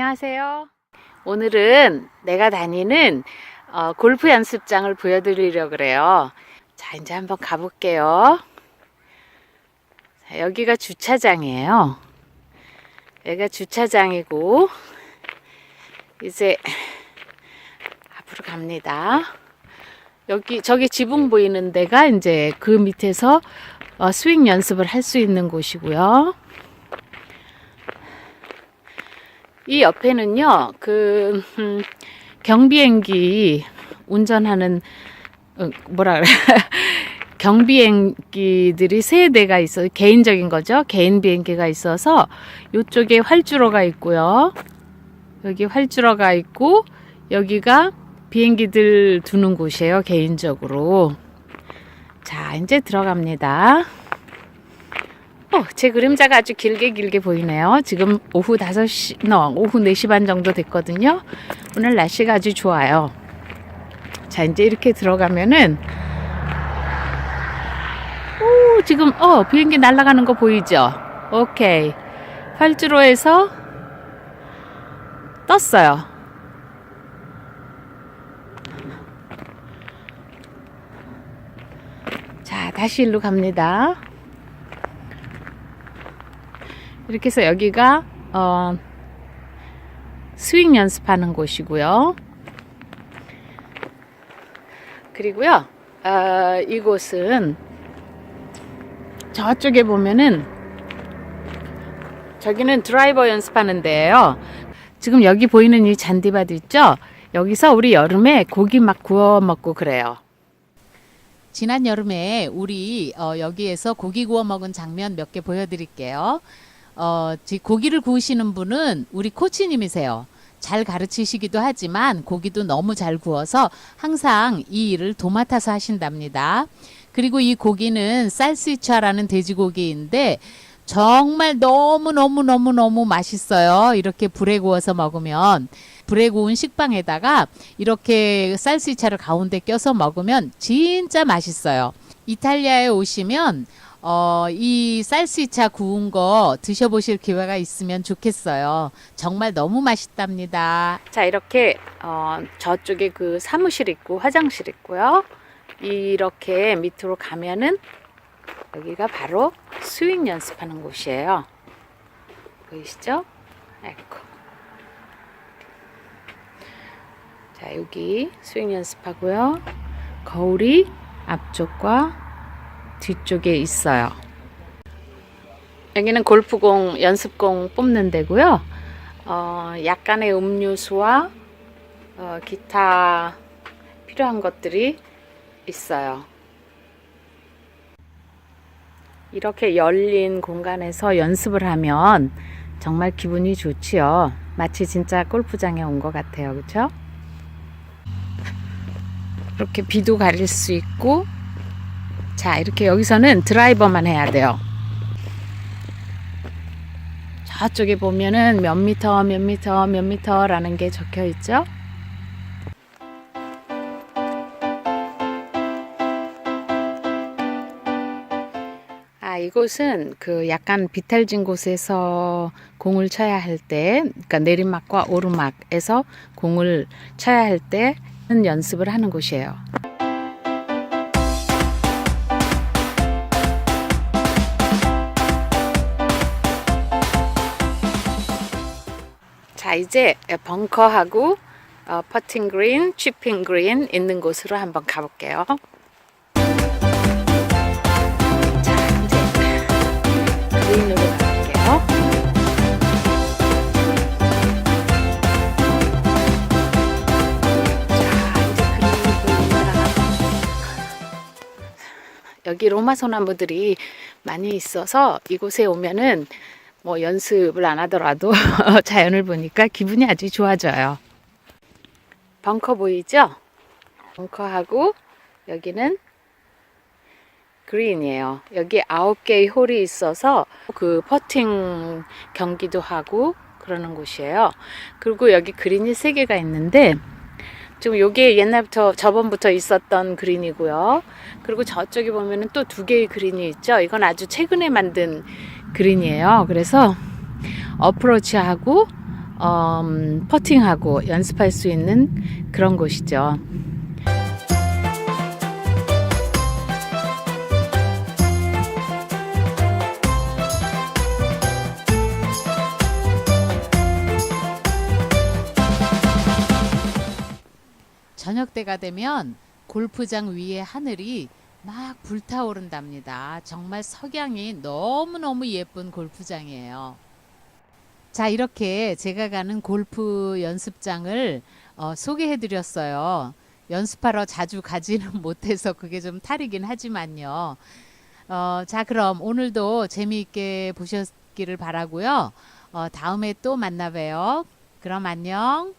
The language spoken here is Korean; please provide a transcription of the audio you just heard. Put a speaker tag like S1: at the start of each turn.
S1: 안녕하세요. 오늘은 내가 다니는 어, 골프 연습장을 보여드리려고 그래요. 자, 이제 한번 가볼게요. 자, 여기가 주차장이에요. 여기가 주차장이고, 이제 앞으로 갑니다. 여기, 저기 지붕 보이는 데가 이제 그 밑에서 어, 스윙 연습을 할 수 있는 곳이고요. 이 옆에는요, 그, 음, 경비행기 운전하는, 어, 뭐라 그래. 경비행기들이 세 대가 있어, 개인적인 거죠. 개인 비행기가 있어서, 요쪽에 활주로가 있고요. 여기 활주로가 있고, 여기가 비행기들 두는 곳이에요. 개인적으로. 자, 이제 들어갑니다. 어, 제 그림자가 아주 길게 길게 보이네요. 지금 오후 5시, 너, 오후 4시 반 정도 됐거든요. 오늘 날씨가 아주 좋아요. 자, 이제 이렇게 들어가면은, 오, 지금, 어, 비행기 날아가는 거 보이죠? 오케이. 활주로에서 떴어요. 자, 다시 일로 갑니다. 이렇게 해서 여기가 어, 스윙 연습하는 곳이고요. 그리고요, 어, 이곳은 저쪽에 보면은 저기는 드라이버 연습하는 데예요. 지금 여기 보이는 이 잔디밭 있죠? 여기서 우리 여름에 고기 막 구워 먹고 그래요. 지난 여름에 우리 어, 여기에서 고기 구워 먹은 장면 몇 개 보여드릴게요. 어, 지- 고기를 구우시는 분은 우리 코치님이세요. 잘 가르치시기도 하지만 고기도 너무 잘 구워서 항상 이 일을 도맡아서 하신답니다. 그리고 이 고기는 쌀스위차라는 돼지고기인데 정말 너무너무너무너무 맛있어요. 이렇게 불에 구워서 먹으면 불에 구운 식빵에다가 이렇게 쌀스위차를 가운데 껴서 먹으면 진짜 맛있어요. 이탈리아에 오시면 어, 이 쌀스위차 구운 거 드셔보실 기회가 있으면 좋겠어요. 정말 너무 맛있답니다. 자, 이렇게 어, 저쪽에 그 사무실 있고 화장실 있고요. 이렇게 밑으로 가면은 여기가 바로 스윙 연습하는 곳이에요. 보이시죠? 에코. 자, 여기 스윙 연습하고요. 거울이 앞쪽과 뒤쪽에 있어요. 여기는 골프공, 연습공 뽑는 데고요. 어, 약간의 음료수와 어, 기타 필요한 것들이 있어요. 이렇게 열린 공간에서 연습을 하면 정말 기분이 좋지요. 마치 진짜 골프장에 온 것 같아요. 그렇죠? 이렇게 비도 가릴 수 있고 자, 이렇게 여기서는 드라이버만 해야 돼요. 저쪽에 보면은 몇 미터, 몇 미터, 몇 미터라는 게 적혀 있죠? 아, 이곳은 그 약간 비탈진 곳에서 공을 쳐야 할 때, 그러니까 내리막과 오르막에서 공을 쳐야 할 때는 연습을 하는 곳이에요. 자, 이제 벙커하고 어, 퍼팅 그린, 치핑 그린 있는 곳으로 한번 가볼게요. 자, 이제 그린으로 가볼게요. 여기 로마 소나무들이 많이 있어서 이곳에 오면은 뭐 연습을 안 하더라도 자연을 보니까 기분이 아주 좋아져요. 벙커 보이죠? 벙커하고 여기는 그린이에요. 여기 아홉 개의 홀이 있어서 그 퍼팅 경기도 하고 그러는 곳이에요. 그리고 여기 그린이 세 개가 있는데 지금 요게 옛날부터 저번부터 있었던 그린이고요. 그리고 저쪽에 보면은 또 두 개의 그린이 있죠. 이건 아주 최근에 만든 그린이에요. 그래서 어프로치하고 음, 퍼팅하고 연습할 수 있는 그런 곳이죠. 저녁 때가 되면 골프장 위에 하늘이 막 불타오른답니다. 정말 석양이 너무너무 예쁜 골프장이에요. 자, 이렇게 제가 가는 골프 연습장을 어, 소개해 드렸어요. 연습하러 자주 가지는 못해서 그게 좀 탈이긴 하지만요. 어, 자, 그럼 오늘도 재미있게 보셨기를 바라고요. 어, 다음에 또 만나 봬요. 그럼 안녕.